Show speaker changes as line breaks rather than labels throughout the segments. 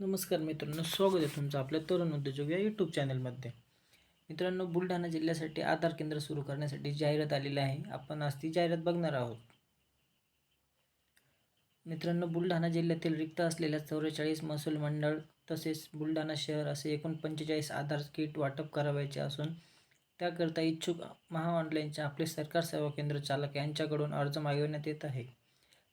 नमस्कार मित्रांनो स्वागत आहे तुमचं आपल्या तरुण उद्योजक या यूट्यूब चॅनलमध्ये मित्रांनो बुलढाणा जिल्ह्यासाठी आधार केंद्र सुरू करण्यासाठी जाहिरात आलेली आहे. आपण आज ती जाहिरात बघणार आहोत. मित्रांनो बुलढाणा जिल्ह्यातील रिक्त असलेल्या चौवेचाळीस महसूल मंडळ तसेच बुलढाणा शहर असे एकूण पंचेचाळीस आधार किट वाटप करावयाचे असून त्याकरता इच्छुक महा आपले सरकार सेवा केंद्र चालक यांच्याकडून अर्ज मागविण्यात येत आहे.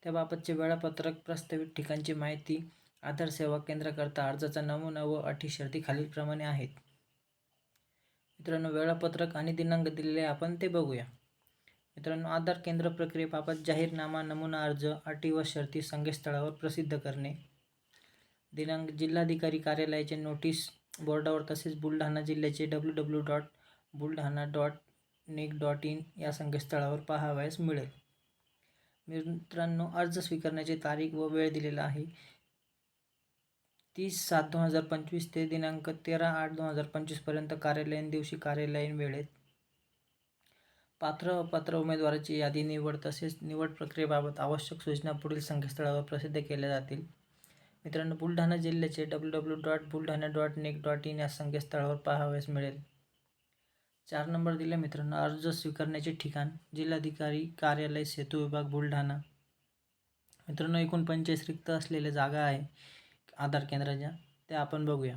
त्याबाबतचे वेळापत्रक प्रस्तावित ठिकाणची माहिती आधार सेवा केंद्राकरता अर्जाचा नमुना व अटी शर्ती खालीलप्रमाणे आहेत. मित्रांनो वेळापत्रक आणि दिनांक दिलेले आपण ते बघूया. मित्रांनो आधार केंद्र प्रक्रियेबाबत जाहीरनामा नमुना अर्ज अटी व शर्ती संकेतस्थळावर प्रसिद्ध करणे. दिनांक जिल्हाधिकारी कार्यालयाचे नोटीस बोर्डावर तसेच बुलढाणा जिल्ह्याचे W W dot Buldhana dot nic dot in या संकेतस्थळावर पाहावयास मिळेल. मित्रांनो अर्ज स्वीकारण्याची तारीख व वेळ दिलेला आहे. तीस सात दोन हजार पंचवीस ते दिनांक तेरा आठ दोन हजार पंचवीसपर्यंत कार्यालयीन दिवशी कार्यालयीन वेळेत पात्र अपात्र उमेदवाराची यादी निवड तसेच निवड प्रक्रियेबाबत आवश्यक सूचना पुढील संकेतस्थळावर प्रसिद्ध केल्या जातील. मित्रांनो बुलढाणा जिल्ह्याचे W W dot Buldhana dot nic dot in या संकेतस्थळावर पाहावयास मिळेल. चार नंबर दिले मित्रांनो अर्ज स्वीकारण्याचे ठिकाण जिल्हाधिकारी कार्यालय सेतू विभाग बुलढाणा. मित्रांनो एकूण पंचवीस रिक्त असलेल्या जागा आहे. आधार केंद्राच्या त्या आपण बघूया.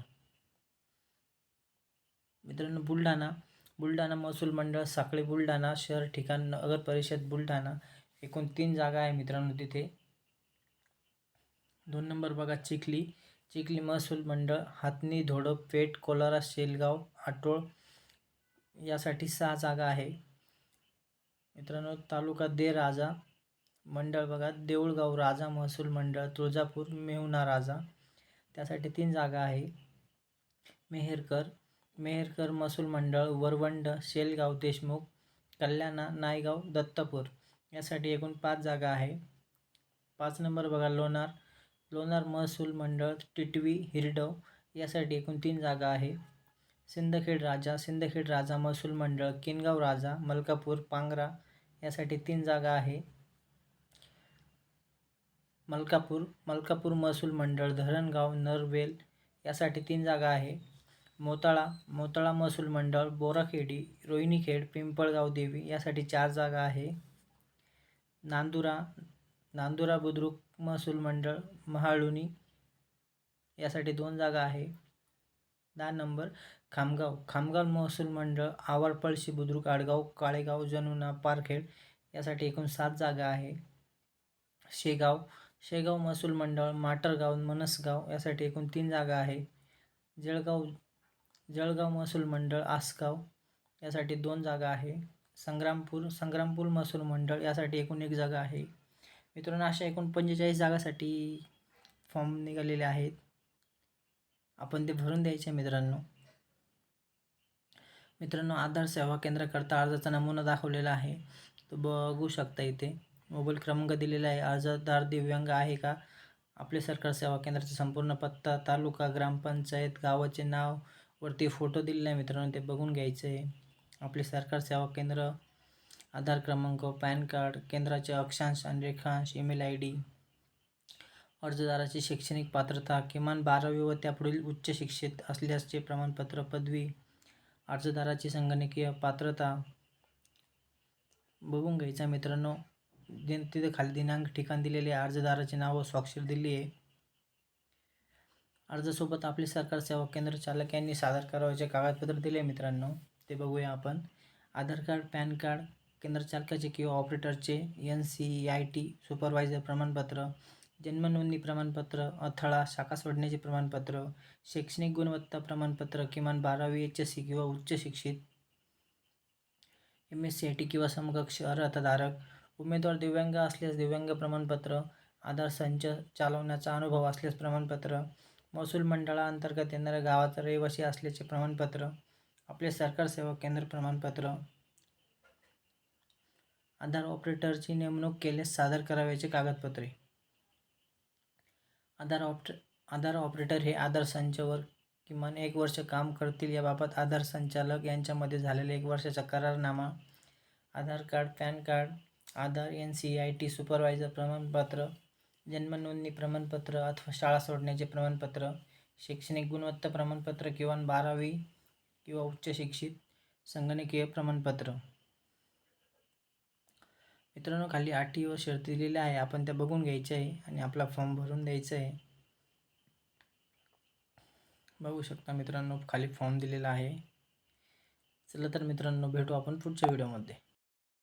मित्रांनो बुलढाणा बुलढाणा महसूल मंडळ साखळी बुलढाणा शहर ठिकाण नगर परिषद बुलढाणा एकूण तीन जागा आहे मित्रांनो तिथे. दोन नंबर बघा चिखली चिखली महसूल मंडळ हातनी धोडप पेठ कोलारा शेलगाव आटोळ यासाठी सहा जागा आहे. मित्रांनो तालुका दे राजा मंडळ बघा देऊळगाव राजा महसूल मंडळ तुळजापूर मेहुणा राजा त्यासाठी तीन जागा आहे. मेहेरकर मेहेरकर महसूल मंडळ वरवंड शेलगाव देशमुख कल्याणा नायगाव दत्तपूर यासाठी एकूण पाच जागा आहे. पाच नंबर बघा लोणार लोणार महसूल मंडळ टिटवी हिरडव यासाठी एकूण तीन जागा आहे. सिंदखेड राजा सिंदखेड राजा महसूल मंडळ किनगाव राजा मलकापूर पांगरा यासाठी तीन जागा आहे. मलकापूर मलकापूर महसूल मंडळ धरणगाव नरवेल यासाठी तीन जागा आहे. मोताळा मोताळा महसूल मंडळ बोराखेडी रोहिणीखेड पिंपळगाव देवी यासाठी चार जागा आहे. नांदुरा नांदुरा बुद्रुक महसूल मंडळ महाळुनी यासाठी दोन जागा आहे. दहा नंबर खामगाव खामगाव महसूल मंडळ आवारपळशी बुद्रुक आडगाव काळेगाव जनुना पारखेड यासाठी एकूण सात जागा आहे. शेगाव शेगाव महसूल मंडळ माटरगाव मनसगाव यासाठी एकूण तीन जागा आहे. जळगाव जळगाव महसूल मंडळ आसगाव यासाठी दोन जागा आहे. संग्रामपूर संग्रामपूर महसूल मंडळ यासाठी एकूण एक जागा आहे. मित्रांनो अशा एकूण पंचेचाळीस जागासाठी फॉर्म निघालेले आहेत. आपण ते भरून द्यायचे मित्रांनो. मित्रांनो आधार सेवा केंद्राकरता अर्जाचा नमुना दाखवलेला आहे. तो बघू शकता इथे. मोबाईल क्रमांक दिलेला आहे. अर्जदार दिव्यांग आहे का? आपले सरकार सेवा केंद्राचा संपूर्ण पत्ता तालुका ग्रामपंचायत गावाचे नाव वरती फोटो दिलेला आहे मित्रांनो ते बघून घ्यायचं आहे आपले सरकार सेवा केंद्र आधार क्रमांक पॅन कार्ड केंद्राचे अक्षांश आणि रेखांश ईमेल आय डी अर्जदाराची शैक्षणिक पात्रता किमान बारावी व त्यापुढील उच्च शिक्षित असल्याचे प्रमाणपत्र पदवी अर्जदाराची संगणकीय पात्रता बघून घ्यायचा मित्रांनो. दिन तिथे खाली दिनांक ठिकाण दिलेले आहे. अर्जदाराचे नाव व स्वाक्षर दिली आहे. अर्जासोबत आपले सरकार सेवा केंद्र चालक यांनी सादर करावयाचे कागदपत्र दिले मित्रांनो. ते बघूया आपण. आधार कार्ड पॅन कार्ड केंद्र चालकाचे किंवा ऑपरेटरचे N C I T supervisor प्रमाणपत्र जन्मनोंदणी प्रमाणपत्र अथळा शाखा सोडण्याचे प्रमाणपत्र शैक्षणिक गुणवत्ता प्रमाणपत्र किमान बारावी एच एस सी किंवा उच्च शिक्षित M S C I T किंवा समकक्ष अर्हताधारक उमेदवार दिव्यांग असल्यास दिव्यांग प्रमाणपत्र आधार संच चालवण्याचा अनुभव असल्यास प्रमाणपत्र महसूल मंडळाअंतर्गत येणाऱ्या गावाचा रहिवासी असल्याचे प्रमाणपत्र आपले सरकार सेवा केंद्र प्रमाणपत्र. आधार ऑपरेटरची नेमणूक केल्यास सादर करावयाचे कागदपत्रे. आधार ऑपरे आधार ऑपरेटर हे आधार संचावर किमान एक वर्ष काम करतील याबाबत आधार संचालक यांच्यामध्ये झालेला एक वर्षाचा करारनामा Aadhaar card PAN card Aadhaar N C I T supervisor प्रमाणपत्र जन्मनोंदणी प्रमाणपत्र अथवा शाळा सोडण्याचे प्रमाणपत्र शैक्षणिक गुणवत्ता प्रमाणपत्र किंवा बारावी किंवा उच्च शिक्षित संगणकीय प्रमाणपत्र. मित्रांनो खाली आठी व शर्ती दिलेल्या आहे. आपण त्या बघून घ्यायच्या आहे आणि आपला फॉर्म भरून द्यायचा आहे. बघू शकता मित्रांनो खाली फॉर्म दिलेला आहे. चला तर मित्रांनो भेटू आपण पुढच्या व्हिडिओमध्ये.